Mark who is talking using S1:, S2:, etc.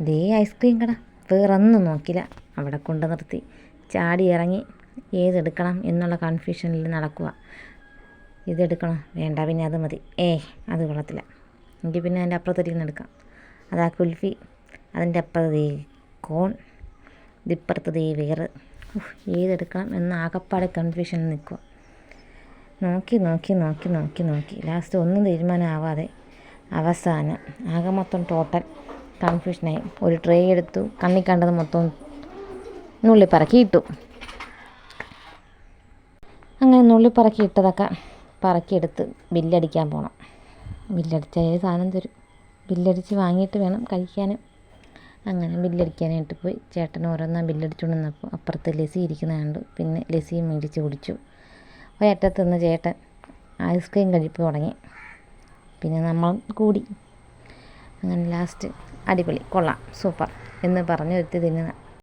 S1: ദേ ice cream കട. വേറൊന്നും നോക്കില്ല. അവിടെ കൊണ്ട് നിർത്തി. ചാടി ഇറങ്ങി. ഏതെടുക്കണം എന്നുള്ള കൺഫ്യൂഷനിൽ നടക്കുക. ഇതെടുക്കണം. വേണ്ട പിന്നെ അത് മതി. ഏ അത് കൊള്ളത്തില്ല. എങ്കിൽ പിന്നെ അതിന്റെ അപ്പുറത്തൊരിക്കുന്ന എടുക്കാം. അതാ കുൽഫി. അതിന്റെ അപ്പുറത്ത് കോൺ ഇതിപ്പുറത്ത് ദേ വേറ് ഏതെടുക്കണം എന്ന് ആകപ്പാടെ കൺഫ്യൂഷനിൽ നിൽക്കുക. നോക്കി നോക്കി നോക്കി നോക്കി നോക്കി. ലാസ്റ്റ് ഒന്നും തീരുമാനമാവാതെ അവസാനം. ആകെ മൊത്തം ടോട്ടൽ കൺഫ്യൂഷനായി ഒരു ട്രേ എടുത്തു. കണ്ണി കണ്ടത് മൊത്തം നുള്ളിപ്പറക്കി ഇട്ടു. അങ്ങനെ നുള്ളിപ്പറക്കി ഇട്ടതൊക്കെ പറക്കിയെടുത്ത് ബില്ലടിക്കാൻ പോകണം ബില്ലടിച്ചാൽ സാധനം തരും. ബില്ലടിച്ച് വാങ്ങിയിട്ട് വേണം കഴിക്കാനും. അങ്ങനെ ബില്ലടിക്കാനായിട്ട് പോയി. ചേട്ടൻ ഓരോന്നാ ബില്ലടിച്ചുകൊണ്ട് നിന്നപ്പോൾ അപ്പുറത്ത് ലസി ഇരിക്കുന്ന കണ്ടു. പിന്നെ ലസിയും മേടിച്ച് കുടിച്ചു. ഒരറ്റത്ത് നിന്ന് ചേട്ടൻ ഐസ്ക്രീം കഴിപ്പ് തുടങ്ങി. പിന്നെ നമ്മൾ കൂടി. അങ്ങനെ ലാസ്റ്റ് അടിപൊളി. കൊള്ളാം. സൂപ്പർ. എന്ന് പറഞ്ഞു ഒരുത്തി തിന്നുന്ന